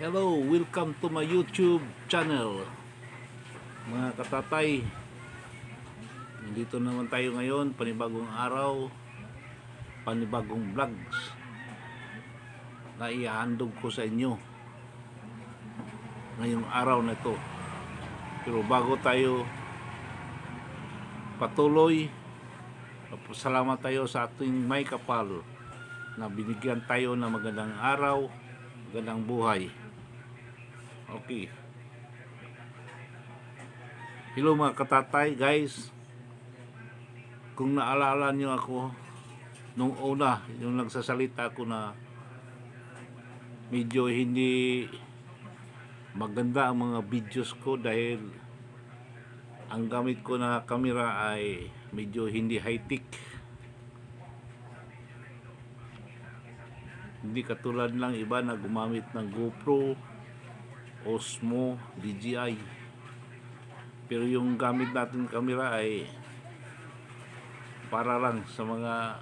Hello, welcome to my YouTube channel. Mga katatay, nandito naman tayo ngayon, panibagong araw, panibagong vlogs na ihahandog ko sa inyo ngayong araw na ito. Pero bago tayo patuloy, salamat tayo sa ating may kapal na binigyan tayo ng magandang araw, magandang buhay. Okay. Hello mga katatay, guys. Kung naalala nyo ako, nung una, yung nagsasalita ako na medyo hindi maganda ang mga videos ko dahil ang gamit ko na camera ay medyo hindi high-tech. Hindi katulad lang iba na gumamit ng GoPro, Osmo, DJI. Pero yung gamit natin camera ay para lang sa mga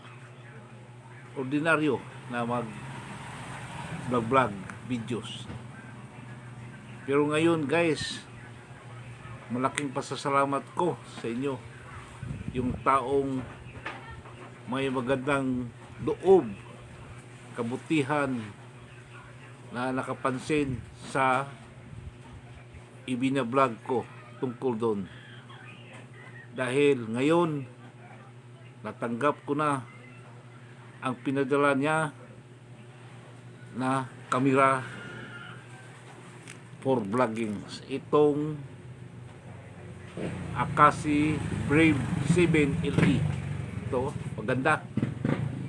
ordinaryo na mag vlog vlog videos. Pero ngayon guys, malaking pasasalamat ko sa inyo. Yung taong may magandang loob, kabutihan na nakapansin sa ibinablog ko tungkol doon. Dahil ngayon, natanggap ko na ang pinadala niya na kamera for vlogging. Itong Akasi Brave 7 LE. Ito, maganda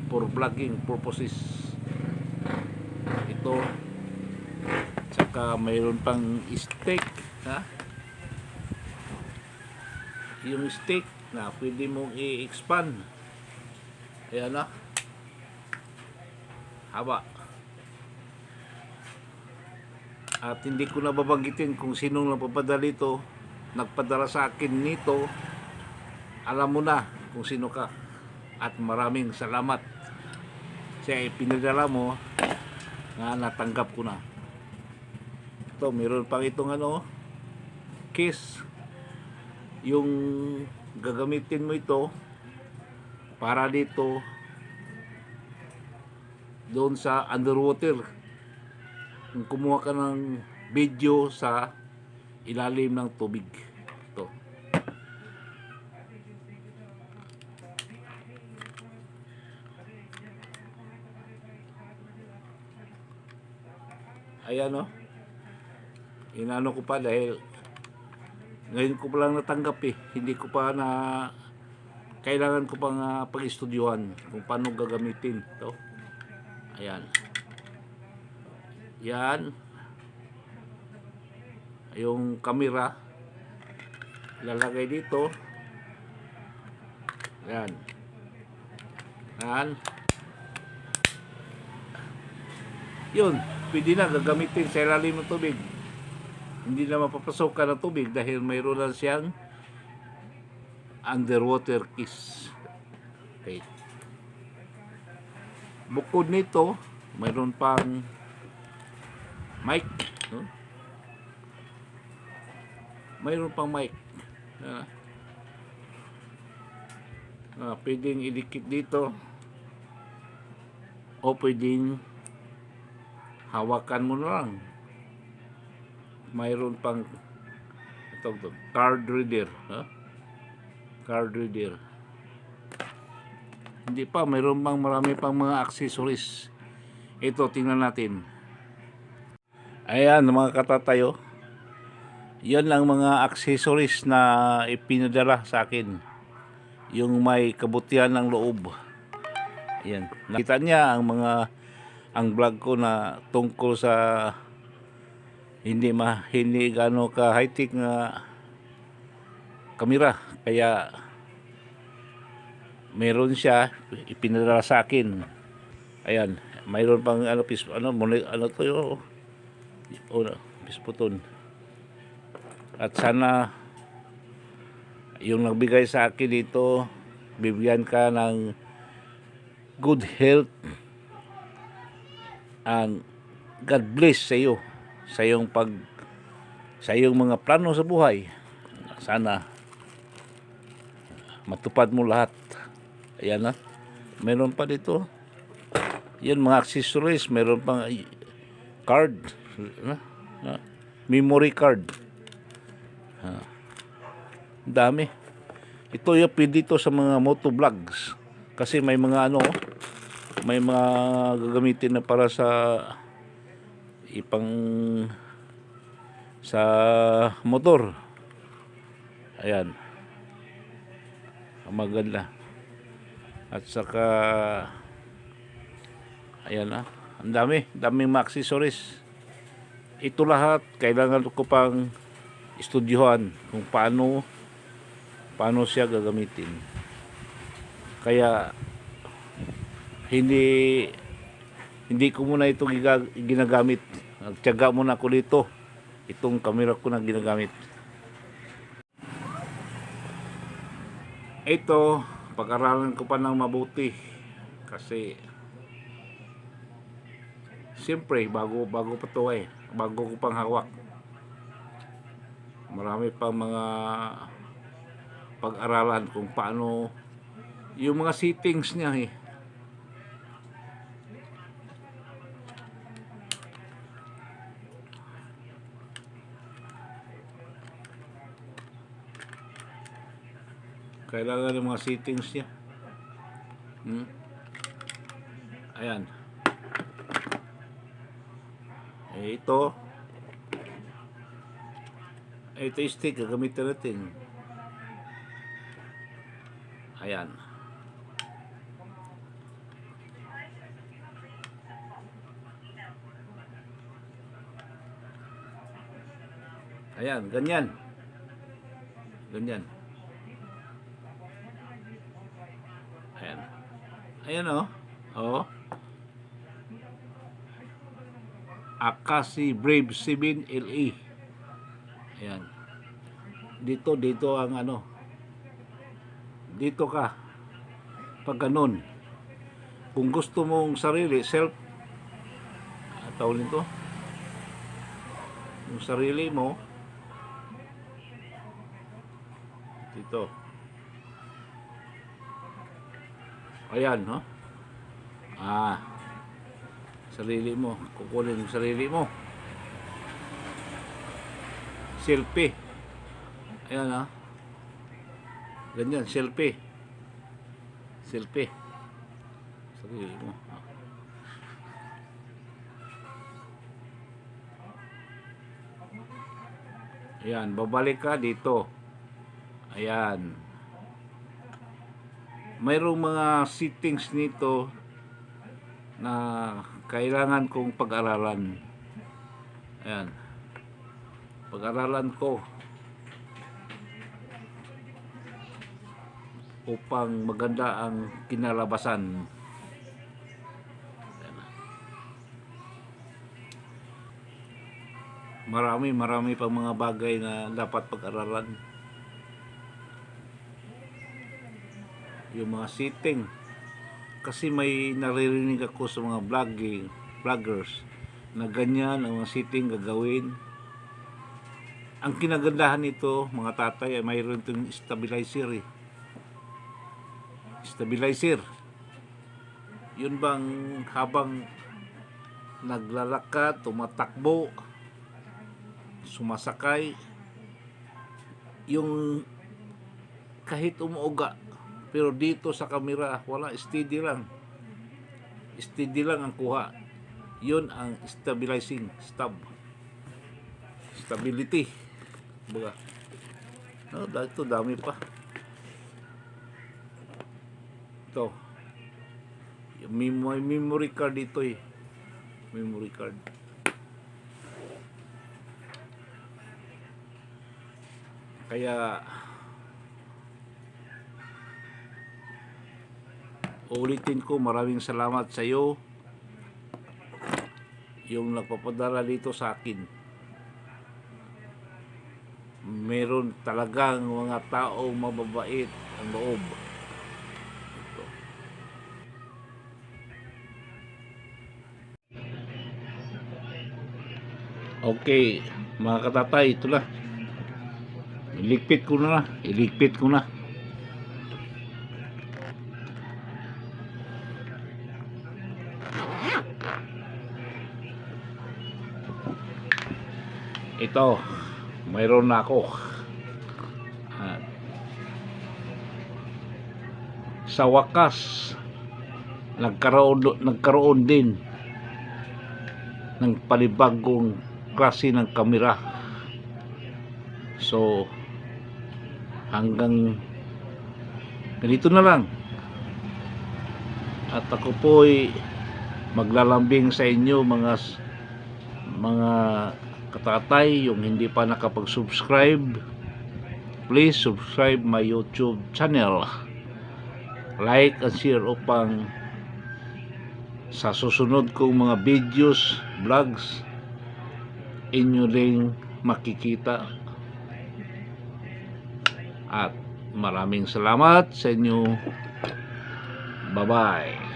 for vlogging purposes. Ito, Tsaka mayroon pang steak, ha? Yung steak na pwede mong i-expand. Ayan na. Haba. At hindi ko na babanggitin kung sinong nagpapadala ito, nagpadala sa akin nito. Alam mo na kung sino ka. At maraming salamat sa pinadala mo nga natanggap ko na ito meron pang itong ano case yung gagamitin mo ito para dito doon sa underwater. Kung kumuha ka ng video sa ilalim ng tubig. Ito. Ayan o inano ko pa dahil ngayon ko pa lang natanggap eh. Hindi ko pa na kailangan ko pang uh, pag-estudyuhan kung paano gagamitin to. Ayan. Yan. Yung camera lalagay dito. Yan. Yan. Yun. Pwede na gagamitin sa ilalim ng tubig hindi na mapapasokan ng tubig dahil mayroon lang siyang underwater kiss. Okay. Bukod nito, mayroon pang mic. No? Mayroon pang mic. Ah. Ah, pwedeng idikit dito o pwedeng hawakan mo na lang mayroon pang ito, ito card reader ha? card reader. Hindi pa mayroon pang marami pang mga accessories. Ito tingnan natin. Ayan mga katatayo. Yan lang mga accessories na ipinadala sa akin. Yung may kabutihan ng loob. Ayan. Nakita niya ang mga ang vlog ko na tungkol sa hindi ma hindi gano ka high tech nga kamera. Kaya meron siya ipinadala sa akin. Ayan mayroon pang ano pis ano muna, ano to yung oh, pisputon. At sana yung nagbigay sa akin dito bibigyan ka ng good health and God bless sa iyo sa iyong pag sa iyong mga plano sa buhay. Sana matupad mo lahat. Ayan na. Meron pa dito. Yan mga accessories, meron pang card. Ha? Ha? Memory card. Ha. Dami. Ito yung pwede ito sa mga motovlogs. Kasi may mga ano, may mga gagamitin na para sa ipang sa motor. Ayan. Maganda. At saka ayan ah. Ang dami, daming mga accessories. Ito lahat kailangan ko pang estudyohan kung paano paano siya gagamitin. Kaya hindi hindi ko muna ito ginagamit. Nagtiyaga muna ako dito. Itong camera ko na ginagamit. Ito, pag-aralan ko pa ng mabuti. Kasi, siyempre, bago, bago pa to eh. Bago ko pang hawak. Marami pa mga pag-aralan kung paano yung mga settings niya eh. Kailangan ng mga settings niya. Hmm? Ayan. Eh, ito. Eh, ito yung stick. Gagamitin natin. Ayan. Ayan, ganyan. Ganyan. Ayan. Ayan o. Oh. Akasi Brave 7 LE. Ayan. Dito, dito ang ano. Dito ka. Pag ganun. Kung gusto mong sarili, self, ah, tawag nito, yung sarili mo, dito. Ayan, no? Ah. Sarili mo. Kukunin yung sarili mo. Selfie. Ayan, ha? Ganyan, selfie. Selfie. Sarili mo. Ah. Ayan, babalik ka dito. Ayan mayroong mga settings nito na kailangan kong pag-aralan. Ayan. Pag-aralan ko upang maganda ang kinalabasan. Marami, marami pang mga bagay na dapat pag-aralan. Yung mga sitting. Kasi may naririnig ako sa mga vlogging vloggers na ganyan ang mga sitting gagawin. Ang kinagandahan nito mga tatay ay mayroon itong stabilizer eh. stabilizer. Yun bang habang naglalakad tumatakbo sumasakay yung kahit umuuga pero dito sa kamera, wala, steady lang. Steady lang ang kuha. Yun ang stabilizing stab. Stability. Baga. No, dito dami pa. Ito. May memory card dito eh. Memory card. Kaya ulitin ko maraming salamat sa iyo yung nagpapadala dito sa akin meron talagang mga taong mababait ang loob. Okay, mga katatay, ito na. Iligpit ko na na. Iligpit ko na. Ito, mayroon na ako. Sa wakas, nagkaroon, nagkaroon din ng panibagong klase ng kamera. So, hanggang ganito na lang. At ako po'y maglalambing sa inyo mga mga katatay yung hindi pa nakapag-subscribe please subscribe my YouTube channel. Like and share upang sa susunod kong mga videos, vlogs inyo ring makikita. At maraming salamat sa inyo. Bye bye